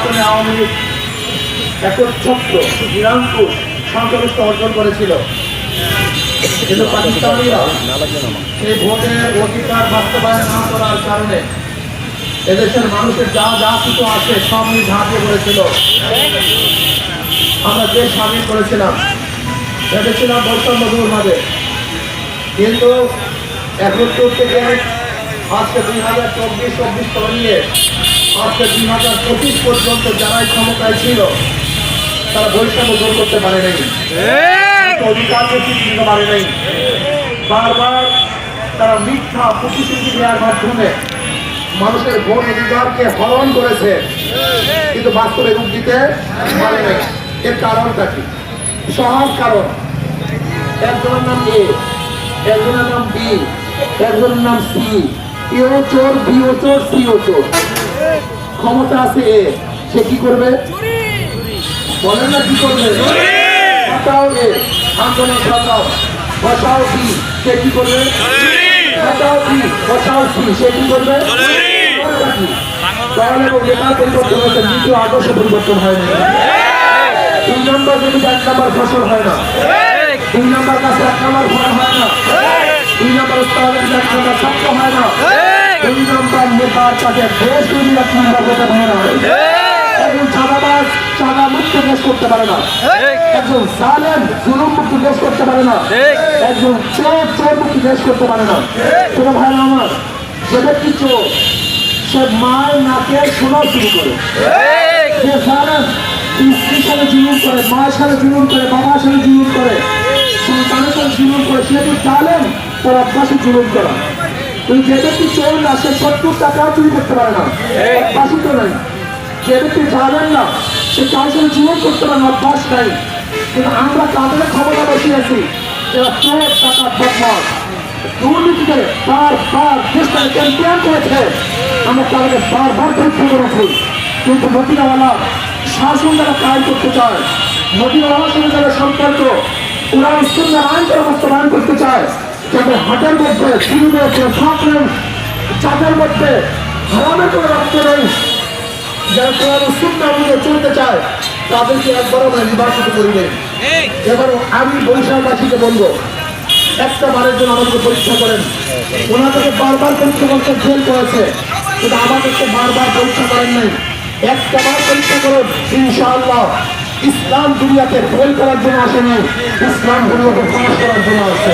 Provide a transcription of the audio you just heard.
নির্বাচনে আওয়ামী লীগ একচ্ছত্র নিরঙ্কুশ সংখ্যাগরিষ্ঠ অর্জন করেছিল। কিন্তু পাকিস্তানিরা সেই ভোটের অধিকার বাস্তবায়ন না করার কারণে এদেশের মানুষের যা যা কিছু আছে সব নিয়ে ঝাঁপিয়ে পড়েছিল। আমরা দেশ স্বাধীন করেছিলাম, ভেবেছিলাম বৈষম্য দূর হবে। কিন্তু একাত্তর থেকে আজকে দুই হাজার চব্বিশ চব্বিশ নিয়ে আজকে দুই হাজার পঁচিশ পর্যন্ত যারাই ক্ষমতায় ছিল তারা বৈষম্য দূর করতে পারে নাই। অধিকার দিতে পারে নাই। বারবার তারা মিথ্যা প্রতিশ্রুতি দেওয়ার মাধ্যমে মানুষের ভোট অধিকারকে হরণ করেছে কিন্তু বাস্তবে রূপ দিতে পারে নাই। এর কারণটা কি? সহজ কারণ। একজনের নাম এ একজনের নাম বি একজনের নাম সি। এও চোর বিও চোর সিও চোর। ক্ষমতা আছে এ সে কি করবে? বলেন না কি করবে? হটাও এ আন্দোলন হটাও বসাও বি সে কি করবে? হটাও বি বসাও সি সে কি করবে? করবে দল এবং নেতার পরিবর্তন হয়েছে কিন্তু আদর্শ পরিবর্তন হয়নি দুই নম্বর যদি এক নম্বর ফসল হয় না দুই নম্বর কাছে এক নম্বর ফল হয় না দুই নম্বর এক নম্বর ছাত্র হয় না জুলুম সে মায়ের করে যে জানেন স্ত্রীর জুলুম করে মায়ের সাথে জুলুম করে বাবার সাথে জুলুম করে সন্তানের সাথে জুলুম করে সে তো জানেন তার অভ্যাসে জুলুম করা কিন্তু যে ব্যক্তি চোর না সে সত্তর টাকাও চুরি করতে পারে না। অভ্যাসই তো নাই। যে ব্যক্তি জানেন না সে কারোর সাথে জুলুম করতে পারে না অভ্যাস নাই। কিন্তু আমরা তাদের ক্ষমতা বসিয়েছি যারা চোর টাকা বদমাস দুর্নীতিতে বারবার করেছে। আমরা তাদেরকে বারবার পরীক্ষা করেছি কিন্তু মদিনাওয়ালা শাসন যারা কাজ করতে চায় মদিনাওয়ালার সঙ্গে যারা সম্পর্ক সুন্দর আইন তারা বাস্তবায়ন করতে চায় যাতে হাটের মধ্যে চুরির মধ্যে ফাঁকলেন চাঁদের মধ্যে হারামের কোনো রক্ত নেই। যারা কোরআন সুন্দর অনুযায়ী চলতে চায় তাদেরকে একবারও আমরা নির্বাচিত করিনি এবার আমি বরিশালবাসীকে বলব একটা বারের জন্য আমাদেরকে পরীক্ষা করেন। ওনাদেরকে বারবার পরীক্ষা করতে ফেল করেছে কিন্তু আমাদেরকে বারবার পরীক্ষা করেন নাই। একটা বার পরীক্ষা করুন ইনশাআল্লাহ। ইসলাম দুনিয়াতে ফেল করার জন্য আসে নাই ইসলাম দুনিয়াতে পাস করার জন্য আসে